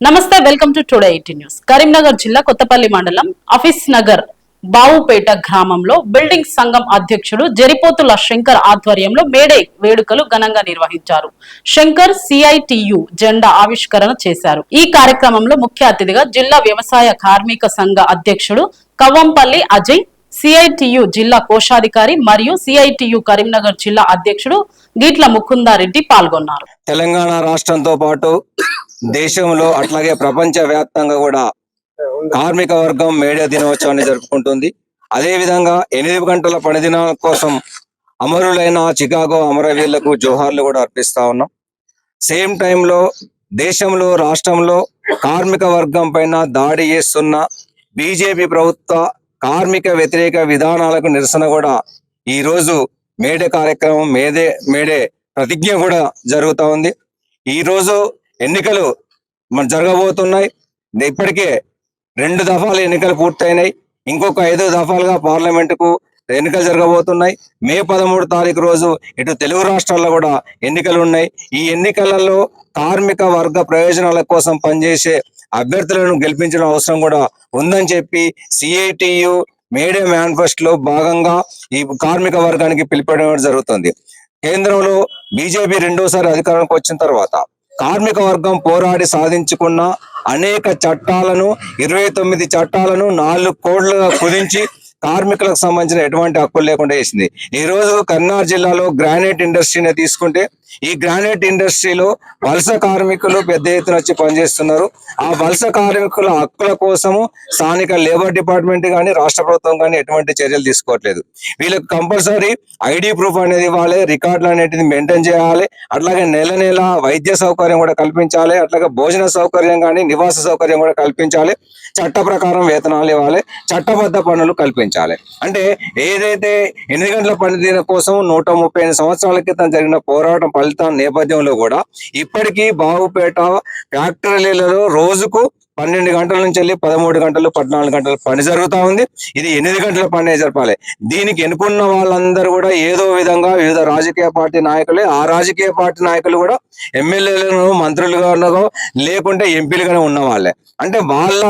నమస్తే welcome to today eighty news. Karimnagar జిల్లా కొత్తపల్లి మండలం ఆఫీస్ నగర్ బావుపేట గ్రామంలో బిల్డింగ్ సంఘం అధ్యక్షుడు జరిపోతుల శంకర్ ఆధ్వర్యంలో మేడే వేడుకలు ఘనంగా నిర్వహించారు. శంకర్ సిఐటియు జెండా ఆవిష్కరణ చేశారు. ఈ కార్యక్రమంలో ముఖ్య అతిథిగా జిల్లా వ్యవసాయ కార్మిక సంఘ అధ్యక్షుడు కవ్వంపల్లి అజయ్ సిఐటియు జిల్లా కోశాధికారి మరియు సిఐటియు కరీంనగర్ జిల్లా అధ్యక్షుడు గీట్ల ముకుందారెడ్డి పాల్గొన్నారు. తెలంగాణ రాష్ట్రంతో పాటు దేశంలో అట్లాగే ప్రపంచ వ్యాప్తంగా కూడా కార్మిక వర్గం మేడే దినోత్సవాన్ని జరుపుకుంటుంది. అదే విధంగా ఎనిమిది గంటల పని దినాల కోసం అమరులైన చికాగో అమరవీరులకు జోహార్లు కూడా అర్పిస్తా ఉన్నాం. సేమ్ టైంలో దేశంలో రాష్ట్రంలో కార్మిక వర్గం పైన దాడి చేస్తున్న బీజేపీ ప్రభుత్వ కార్మిక వ్యతిరేక విధానాలకు నిరసన కూడా ఈ రోజు మేడే కార్యక్రమం మేడే మేడే ప్రతిజ్ఞ కూడా జరుగుతూ ఉంది. ఈ రోజు ఎన్నికలు మన జరగబోతున్నాయి. ఇప్పటికే రెండు దఫాలు ఎన్నికలు పూర్తయినాయి. ఇంకొక ఐదు దఫాలుగా పార్లమెంటుకు ఎన్నికలు జరగబోతున్నాయి. మే పదమూడు తారీఖు రోజు ఇటు తెలుగు రాష్ట్రాల్లో కూడా ఎన్నికలు ఉన్నాయి ఈ ఎన్నికలలో కార్మిక వర్గ ప్రయోజనాల కోసం పనిచేసే అభ్యర్థులను గెలిపించడం అవసరం కూడా ఉందని చెప్పి సిఐటియు మేడే మేనిఫెస్టోలో భాగంగా ఈ కార్మిక వర్గానికి పిలుపడం జరుగుతుంది. కేంద్రంలో బీజేపీ రెండోసారి అధికారంలోకి వచ్చిన తర్వాత కార్మిక వర్గం పోరాడి సాధించుకున్న అనేక చట్టాలను ఇరవై తొమ్మిది చట్టాలను నాలుగు కోట్లుగా కుదించి కార్మికులకు సంబంధించిన ఎటువంటి హక్కులు లేకుండా చేసింది. ఈ రోజు కర్నార్ జిల్లాలో గ్రానైట్ ఇండస్ట్రీని తీసుకుంటే ఈ గ్రానైట్ ఇండస్ట్రీలో వలస కార్మికులు పెద్ద ఎత్తున వచ్చి పనిచేస్తున్నారు. ఆ వలస కార్మికుల హక్కుల కోసము స్థానిక లేబర్ డిపార్ట్మెంట్ కానీ రాష్ట్ర ప్రభుత్వం కానీ ఎటువంటి చర్యలు తీసుకోవట్లేదు. వీళ్ళకి కంపల్సరీ ఐడి ప్రూఫ్ అనేది ఇవ్వాలి రికార్డులు అనేటిది మెయింటైన్ చేయాలి. అట్లాగే నెల నెల వైద్య సౌకర్యం కూడా కల్పించాలి. అట్లాగే భోజన సౌకర్యం కానీ నివాస సౌకర్యం కూడా కల్పించాలి. చట్ట ప్రకారం వేతనాలు ఇవ్వాలి. చట్టబద్ధ పనులు కల్పించాలి. అంటే ఏదైతే ఎనిమిది గంటల పనితీరు కోసం నూట ముప్పై ఐదు సంవత్సరాల క్రితం జరిగిన పోరాటం ఫలితం నేపథ్యంలో కూడా ఇప్పటికీ బావుపేట ఫ్యాక్టరీలలో రోజుకు పన్నెండు గంటల నుంచి వెళ్ళి పదమూడు గంటలు పద్నాలుగు గంటల పని జరుగుతా ఉంది. ఇది ఎనిమిది గంటల పని జరపాలి. దీనికి ఎన్నుకున్న వాళ్ళందరూ కూడా ఏదో విధంగా వివిధ రాజకీయ పార్టీ నాయకులే. ఆ రాజకీయ పార్టీ నాయకులు కూడా ఎమ్మెల్యేలను మంత్రులుగానో లేకుంటే ఎంపీలుగానే ఉన్న వాళ్ళే అంటే వాళ్ళ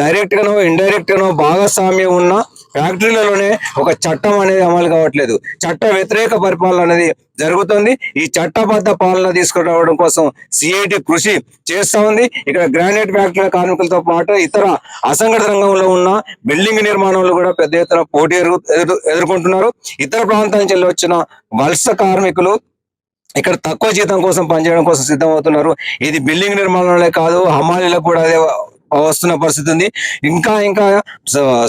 డైరెక్ట్ ఇండైరెక్ట్గానో భాగస్వామ్యం ఉన్న ఫ్యాక్టరీలలోనే ఒక చట్టం అనేది అమలు కావట్లేదు. చట్ట వ్యతిరేక పరిపాలన అనేది జరుగుతుంది. ఈ చట్టబద్ధ పాలన తీసుకురావడం కోసం సిఐటి కృషి చేస్తా ఉంది. ఇక్కడ గ్రానైట్ ఫ్యాక్టరీ కార్మికులతో పాటు ఇతర అసంఘటిత రంగంలో ఉన్న బిల్డింగ్ నిర్మాణంలో కూడా పెద్ద ఎత్తున పోటీ ఎదురు ఎదుర్కొంటున్నారు. ఇతర ప్రాంతాల నుంచి వచ్చిన వలస కార్మికులు ఇక్కడ తక్కువ జీతం కోసం పనిచేయడం కోసం సిద్ధమవుతున్నారు. ఇది బిల్డింగ్ నిర్మాణంలో కాదు హమాలీలకు కూడా అదే వస్తున్న పరిస్థితి ఉంది. ఇంకా ఇంకా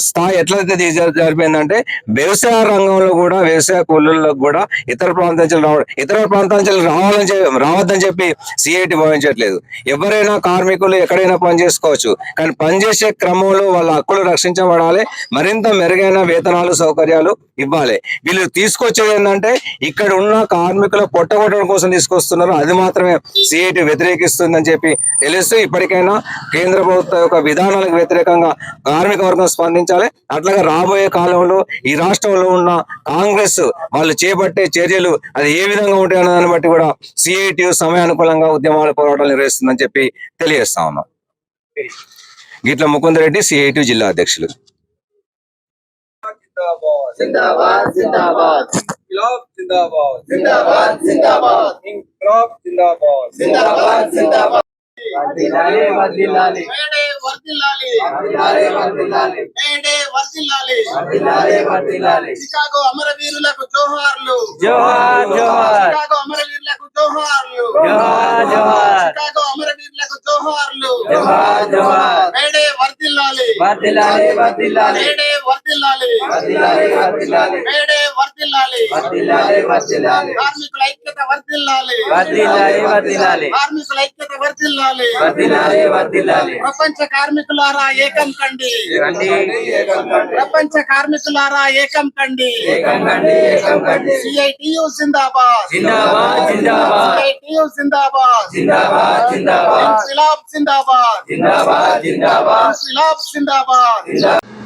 స్థాయి ఎట్లయితే జరిపోయిందంటే వ్యవసాయ రంగంలో కూడా వ్యవసాయ కూలీలకు కూడా ఇతర ప్రాంతం నుంచి రావడం ఇతర ప్రాంతాల నుంచి రావాలని చెప్పి రావద్దని చెప్పి సిఐటి భావించట్లేదు. ఎవరైనా కార్మికులు ఎక్కడైనా పని చేసుకోవచ్చు. కానీ పనిచేసే క్రమంలో వాళ్ళ హక్కులు రక్షించబడాలి. మరింత మెరుగైన వేతనాలు సౌకర్యాలు ఇవ్వాలి. వీళ్ళు తీసుకొచ్చేది ఏంటంటే ఇక్కడ ఉన్న కార్మికుల పొట్టగొట్టడం కోసం తీసుకొస్తున్నారు. అది మాత్రమే సిఐటి వ్యతిరేకిస్తుందని చెప్పి తెలుస్తూ ఇప్పటికైనా కేంద్ర ప్రభుత్వం యొక్క విధానాలకు వ్యతిరేకంగా కార్మిక వర్గం స్పందించాలి అట్లాగే రాబోయే కాలంలో ఈ రాష్ట్రంలో ఉన్న కాంగ్రెస్ వాళ్ళు చేపట్టే చర్యలు అది ఏ విధంగా ఉంటాయి అన్న దాన్ని బట్టి కూడా సిఐటి సమయానుకూలంగా ఉద్యమాలు పోరాటాలు నిర్వహిస్తుందని చెప్పి తెలియజేస్తా ఉన్నాం గిట్ల ముకుందరెడ్డి సిఐటి జిల్లా అధ్యక్షులు जिंदाबाद जिंदाबाद इनकलाब जिंदाबाद जिंदाबाद जिंदाबाद इनकलाब जिंदाबाद जिंदाबाद जिंदाबाद చికాగో అమరవీరులకు జోహార్లు. జోహార్ జోహార్. చికాగో అమరవీరులకు జోహార్లు. జోహార్ జోహార్. చికాగో అమరవీరులకు జోహార్లు. జోహార్ జోహార్. మేడే వర్ధిల్లాలి వర్ధిల్లాలి వర్ధిల్లాలి మేడే వర్ధిల్లాలి వర్ధిల్లాలి వర్ధిల్లాలి మేడే వర్ధిల్లాలి. కార్మికుల ఐక్యత వర్ధిల్లాలి. కార్మికుల ఐక్యత వర్ధిల్లాలి. ప్రపంచ కార్మికులారా ఏకం కండి. ప్రపంచ కార్మికులారా ఏకం కండి. సిఐటియు జిందాబాద్. జిందాబాద్ జిందాబాద్. సిఐటియు జిందాబాద్. జిందాబాద్ జిందాబాద్. జిందాబాద్. జిందాబాద్ జిందాబాద్. ఇన్సిలాబ్ జిందాబాద్ జిందాబాద్.